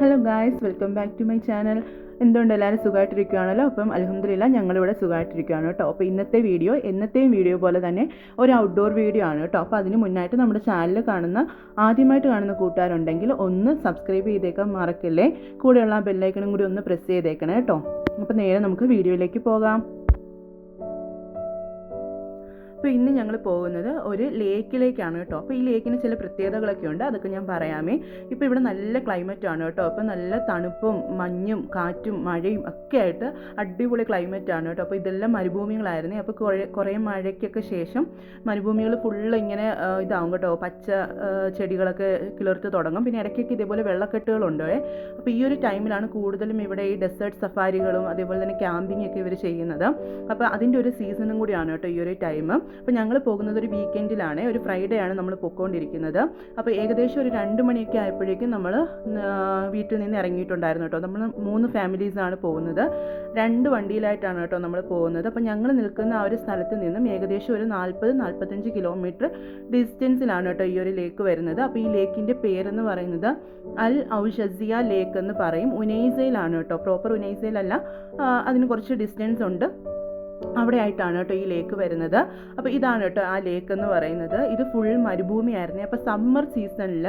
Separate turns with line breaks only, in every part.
Hello guys welcome back to my channel എന്തുകൊണ്ട് എല്ലാവരും സുഖമായിട്ടിരിക്കുകയാണല്ലോ? അപ്പം അലഹമില്ല ഞങ്ങളിവിടെ സുഖമായിട്ടിരിക്കുകയാണ് കേട്ടോ. അപ്പോൾ ഇന്നത്തെ വീഡിയോ എന്നത്തെയും വീഡിയോ പോലെ തന്നെ ഒരു ഔട്ട്ഡോർ വീഡിയോ ആണ് കേട്ടോ. അപ്പോൾ അതിന് മുന്നായിട്ട് നമ്മുടെ ചാനൽ കാണുന്ന ആദ്യമായിട്ട് കാണുന്ന കൂട്ടുകാരുണ്ടെങ്കിൽ ഒന്ന് സബ്സ്ക്രൈബ് ചെയ്തേക്കാൻ മറക്കല്ലേ? കൂടെയുള്ള ആ ബെല്ലൈക്കണും കൂടി ഒന്ന് പ്രസ് ചെയ്തേക്കണേ കേട്ടോ. അപ്പോൾ നേരെ നമുക്ക് വീഡിയോയിലേക്ക് പോകാം. അപ്പോൾ ഇന്ന് ഞങ്ങൾ പോകുന്നത് ഒരു ലേക്കിലേക്കാണ് കേട്ടോ. അപ്പോൾ ഈ ലേക്കിന് ചില പ്രത്യേകതകളൊക്കെ ഉണ്ട്. അതൊക്കെ ഞാൻ പറയാമേ. ഇപ്പോൾ ഇവിടെ നല്ല ക്ലൈമറ്റ് ആണ് കേട്ടോ. അപ്പോൾ നല്ല തണുപ്പും മഞ്ഞും കാറ്റും മഴയും ഒക്കെ ആയിട്ട് അടിപൊളി ക്ലൈമറ്റ് ആണ് കേട്ടോ. അപ്പോൾ ഇതെല്ലാം മരുഭൂമികളായിരുന്നു. അപ്പോൾ കുറേ കുറേ മഴയ്ക്കൊക്കെ ശേഷം മരുഭൂമികൾ ഫുള്ള് ഇങ്ങനെ ഇതാവും കേട്ടോ. പച്ച ചെടികളൊക്കെ കിളിർത്ത് തുടങ്ങും. പിന്നെ ഇടയ്ക്കൊക്കെ ഇതേപോലെ വെള്ളക്കെട്ടുകളുണ്ട്. അപ്പോൾ ഈ ഒരു ടൈമിലാണ് കൂടുതലും ഇവിടെ ഈ ഡെസേർട്ട് സഫാരികളും അതേപോലെ തന്നെ ക്യാമ്പിംഗ് ഒക്കെ ഇവർ ചെയ്യുന്നത്. അപ്പോൾ അതിന്റെ ഒരു സീസണും കൂടിയാണ് കേട്ടോ ഈ ഒരു ടൈം അപ്പോൾ ഞങ്ങൾ പോകുന്നത് ഒരു വീക്കെൻഡിലാണ് ഒരു ഫ്രൈഡേ ആണ് നമ്മൾ പൊയ്ക്കൊണ്ടിരിക്കുന്നത് അപ്പോൾ ഏകദേശം ഒരു രണ്ട് മണിയൊക്കെ ആയപ്പോഴേക്കും നമ്മൾ വീട്ടിൽ നിന്ന് ഇറങ്ങിയിട്ടുണ്ടായിരുന്നു കേട്ടോ. നമ്മൾ മൂന്ന് ഫാമിലീസാണ് പോകുന്നത്. രണ്ട് വണ്ടിയിലായിട്ടാണ് കേട്ടോ നമ്മൾ പോകുന്നത്. അപ്പോൾ ഞങ്ങൾ നിൽക്കുന്ന ആ ഒരു സ്ഥലത്ത് നിന്നും ഏകദേശം ഒരു നാൽപ്പത് നാൽപ്പത്തഞ്ച് കിലോമീറ്റർ ഡിസ്റ്റൻസിലാണ് കേട്ടോ ഈ ഒരു ലേക്ക് വരുന്നത്. അപ്പോൾ ഈ ലേക്കിന്റെ പേരെന്ന് പറയുന്നത് അൽ ഔഷസിയ ലേക്ക് എന്ന് പറയും. ഉനൈസയിലാണ് കേട്ടോ. പ്രോപ്പർ ഉനൈസയിലല്ല. അതിന് കുറച്ച് ഡിസ്റ്റൻസ് ഉണ്ട്. അവിടെ ആയിട്ടാണ് കേട്ടോ ഈ ലേക്ക് വരുന്നത്. അപ്പോൾ ഇതാണ് കേട്ടോ ആ ലേക്ക് എന്ന് പറയുന്നത്. ഇത് ഫുൾ മരുഭൂമിയായിരുന്നു അപ്പോൾ സമ്മർ സീസണിൽ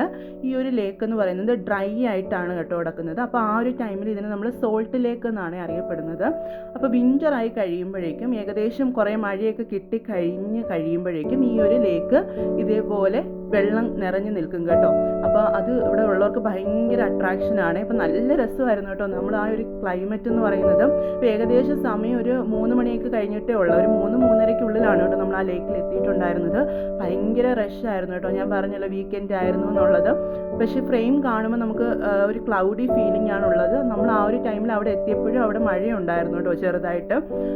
ഈ ഒരു ലേക്ക് എന്ന് പറയുന്നത് ഡ്രൈ ആയിട്ടാണ് കേട്ടോ കിടക്കുന്നത്. അപ്പോൾ ആ ഒരു ടൈമിൽ ഇതിനെ നമ്മൾ സോൾട്ട് ലേക്ക് എന്നാണ് അറിയപ്പെടുന്നത്. അപ്പോൾ വിന്റർ ആയി കഴിയുമ്പോഴേക്കും ഏകദേശം കുറേ മഴയൊക്കെ കിട്ടി കഴിഞ്ഞ് കഴിയുമ്പോഴേക്കും ഈ ഒരു ലേക്ക് ഇതേപോലെ വെള്ളം നിറഞ്ഞു നിൽക്കും കേട്ടോ. അപ്പോൾ അത് ഇവിടെ ഉള്ളവർക്ക് ഭയങ്കര അട്രാക്ഷനാണ് ഇപ്പം നല്ല രസമായിരുന്നു കേട്ടോ. നമ്മൾ ആ ഒരു ക്ലൈമറ്റ് എന്ന് പറയുന്നത്. ഏകദേശം സമയം ഒരു മൂന്ന് മണിയൊക്കെ കഴിഞ്ഞിട്ടേ ഉള്ളൂ. ഒരു മൂന്ന് മൂന്നരയ്ക്കുള്ളിലാണ് കേട്ടോ നമ്മൾ ആ ലേക്കിൽ എത്തിയിട്ടുണ്ടായിരുന്നത്. ഭയങ്കര റഷായിരുന്നു കേട്ടോ. ഞാൻ പറഞ്ഞല്ലോ വീക്കെൻഡ് ആയിരുന്നു എന്നുള്ളത്. പക്ഷേ ഫ്രെയിം കാണുമ്പോൾ നമുക്ക് ഒരു ക്ലൗഡി ഫീലിംഗ് ആണുള്ളത് നമ്മൾ ആ ഒരു ടൈമിൽ അവിടെ എത്തിയപ്പോഴും അവിടെ മഴയുണ്ടായിരുന്നു കേട്ടോ ചെറുതായിട്ട്.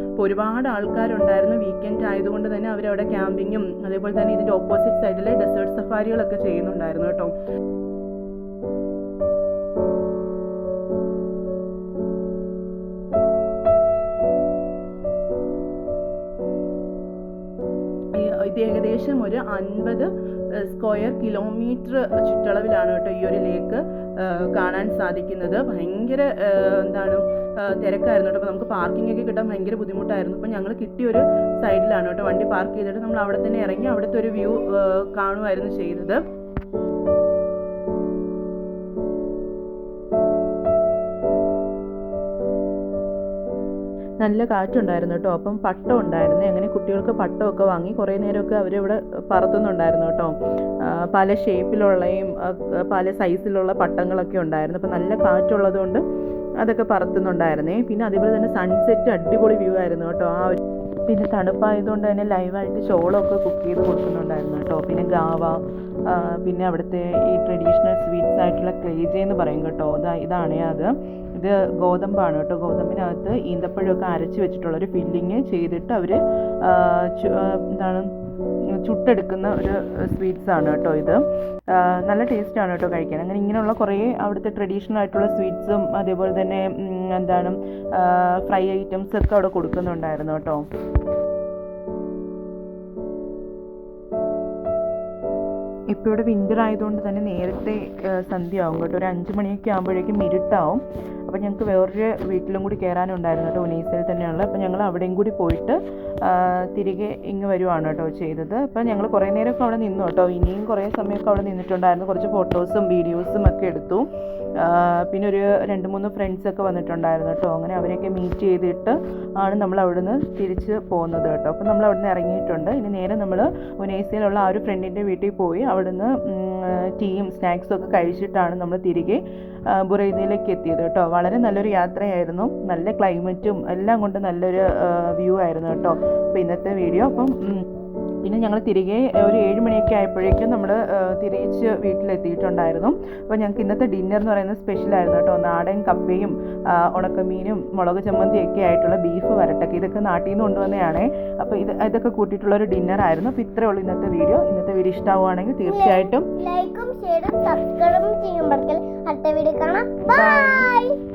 അപ്പോൾ ഒരുപാട് ആൾക്കാരുണ്ടായിരുന്നു. വീക്കെൻഡ് ആയതുകൊണ്ട് തന്നെ അവരവിടെ ക്യാമ്പിങ്ങും അതേപോലെ തന്നെ ഇതിന്റെ ഓപ്പോസിറ്റ് സൈഡിലെ ഡെസേർട്ട് സഫാരികളൊക്കെ ചെയ്യുന്നുണ്ടായിരുന്നു കേട്ടോ. ഇത് ഏകദേശം ഒരു അൻപത് സ്ക്വയർ കിലോമീറ്റർ ചുറ്റളവിലാണ് കേട്ടോ ഈ ഒരു ലേക്ക് കാണാൻ സാധിക്കുന്നത്. ഭയങ്കര എന്താണ് തിരക്കായിരുന്നു കേട്ടോ. അപ്പോൾ നമുക്ക് പാർക്കിംഗ് ഒക്കെ കിട്ടാൻ ഭയങ്കര ബുദ്ധിമുട്ടായിരുന്നു. അപ്പോൾ ഞങ്ങൾ കിട്ടിയ ഒരു സൈഡിലാണ് കേട്ടോ. വണ്ടി പാർക്ക് ചെയ്തിട്ട് നമ്മൾ അവിടെ തന്നെ ഇറങ്ങി അവിടുത്തെ ഒരു വ്യൂ കാണുമായിരുന്നു ചെയ്തത്. നല്ല കാറ്റുണ്ടായിരുന്നു കേട്ടോ. അപ്പം പട്ടം ഉണ്ടായിരുന്നു. അങ്ങനെ കുട്ടികൾക്ക് പട്ടമൊക്കെ വാങ്ങി കുറേ നേരമൊക്കെ അവരിവിടെ പറത്തുന്നുണ്ടായിരുന്നു കേട്ടോ. പല ഷേപ്പിലുള്ളയും പല സൈസിലുള്ള പട്ടങ്ങളൊക്കെ ഉണ്ടായിരുന്നു. അപ്പം നല്ല കാറ്റുള്ളതുകൊണ്ട് അതൊക്കെ പറത്തുന്നുണ്ടായിരുന്നേ. പിന്നെ അതേപോലെ തന്നെ സൺസെറ്റ് അടിപൊളി വ്യൂ ആയിരുന്നു കേട്ടോ. ആ ഒരു പിന്നെ തണുപ്പായതുകൊണ്ട് തന്നെ ലൈവായിട്ട് ചോളമൊക്കെ കുക്ക് ചെയ്ത് കൊടുക്കുന്നുണ്ടായിരുന്നു കേട്ടോ. പിന്നെ ഗാവ പിന്നെ അവിടുത്തെ ഈ ട്രഡീഷണൽ സ്വീറ്റ്സ് ആയിട്ടുള്ള ക്ലേജ എന്ന് പറയും കേട്ടോ. ഇതാ ഇതാണ് അത്. ഇത് ഗോതമ്പാണ് കേട്ടോ. ഗോതമ്പിനകത്ത് ഈന്തപ്പഴമൊക്കെ അരച്ച് വെച്ചിട്ടുള്ള ഒരു ഫില്ലിങ് ചെയ്തിട്ട് അവർ എന്താണ് ചുട്ടെടുക്കുന്ന ഒരു സ്വീറ്റ്സ് ആണ് കേട്ടോ ഇത്. നല്ല ടേസ്റ്റാണ് കേട്ടോ കഴിക്കാൻ. അങ്ങനെ ഇങ്ങനെയുള്ള കുറേ അവിടുത്തെ ട്രഡീഷണൽ ആയിട്ടുള്ള സ്വീറ്റ്സും അതേപോലെ തന്നെ എന്താണ് ഫ്രൈ ഐറ്റംസ് ഒക്കെ അവിടെ കൊടുക്കുന്നുണ്ടായിരുന്നു കേട്ടോ. ഇപ്പോൾ ഇവിടെ വിന്റർ ആയതുകൊണ്ട് തന്നെ നേരത്തെ സന്ധ്യ ആവും കേട്ടോ. ഒരു അഞ്ച് മണിയൊക്കെ ആകുമ്പോഴേക്കും ഇരുട്ടാവും. അപ്പോൾ ഞങ്ങൾക്ക് വേറൊരു വീട്ടിലും കൂടി കയറാനുണ്ടായിരുന്നു കേട്ടോ ഉനീസയിൽ തന്നെയുള്ള അപ്പോൾ ഞങ്ങൾ അവിടെയും കൂടി പോയിട്ട് തിരികെ ഇങ്ങ് വരുവാണ് കേട്ടോ ചെയ്തത്. അപ്പോൾ ഞങ്ങൾ കുറേ നേരമൊക്കെ അവിടെ നിന്നു കേട്ടോ. ഇനിയും കുറേ സമയമൊക്കെ അവിടെ നിന്നിട്ടുണ്ടായിരുന്നു. കുറച്ച് ഫോട്ടോസും വീഡിയോസും ഒക്കെ എടുത്തു. പിന്നെ ഒരു രണ്ട് മൂന്ന് ഫ്രണ്ട്സൊക്കെ വന്നിട്ടുണ്ടായിരുന്നു കേട്ടോ. അങ്ങനെ അവരെയൊക്കെ മീറ്റ് ചെയ്തിട്ട് ആണ് നമ്മൾ അവിടുന്ന് തിരിച്ച് പോകുന്നത് കേട്ടോ. അപ്പം നമ്മൾ അവിടുന്ന് ഇറങ്ങിയിട്ടുണ്ട്. ഇനി നേരെ നമ്മൾ ഒനേസിയിലുള്ള ആ ഒരു ഫ്രണ്ടിന്റെ വീട്ടിൽ പോയി അവിടുന്ന് ടീയും സ്നാക്സും ഒക്കെ കഴിച്ചിട്ടാണ് നമ്മൾ തിരികെ ബുറൈദയിലേക്ക് എത്തിയത് കേട്ടോ. വളരെ നല്ലൊരു യാത്രയായിരുന്നു. നല്ല ക്ലൈമറ്റും എല്ലാം കൊണ്ട് നല്ലൊരു വ്യൂ ആയിരുന്നു കേട്ടോ. അപ്പോൾ ഇന്നത്തെ വീഡിയോ അപ്പം പിന്നെ ഞങ്ങൾ തിരികെ ഒരു ഏഴ് മണിയൊക്കെ ആയപ്പോഴേക്കും നമ്മൾ തിരിച്ച് വീട്ടിലെത്തിയിട്ടുണ്ടായിരുന്നു. അപ്പോൾ ഞങ്ങൾക്ക് ഇന്നത്തെ ഡിന്നർ എന്ന് പറയുന്നത് സ്പെഷ്യലായിരുന്നു കേട്ടോ. നാടൻ കപ്പയും ഉണക്കമീനും മുളക് ചമ്മന്തിയൊക്കെ ആയിട്ടുള്ള ബീഫ് വരട്ടൊക്കെ. ഇതൊക്കെ നാട്ടിൽ നിന്ന് കൊണ്ടുവന്നതാണേ. അപ്പോൾ ഇത് ഇതൊക്കെ കൂട്ടിയിട്ടുള്ള ഒരു ഡിന്നർ ആയിരുന്നു. അപ്പോൾ ഇത്രേ ഉള്ളൂ ഇന്നത്തെ വീഡിയോ ഇന്നത്തെ വീഡിയോ ഇഷ്ടമാവുകയാണെങ്കിൽ തീർച്ചയായിട്ടും
ലൈക്കും ഷെയറും സബ്സ്ക്രൈബും ചെയ്യുമ്പോൾ അടുത്ത വീഡിയോ കാണാം. ബൈ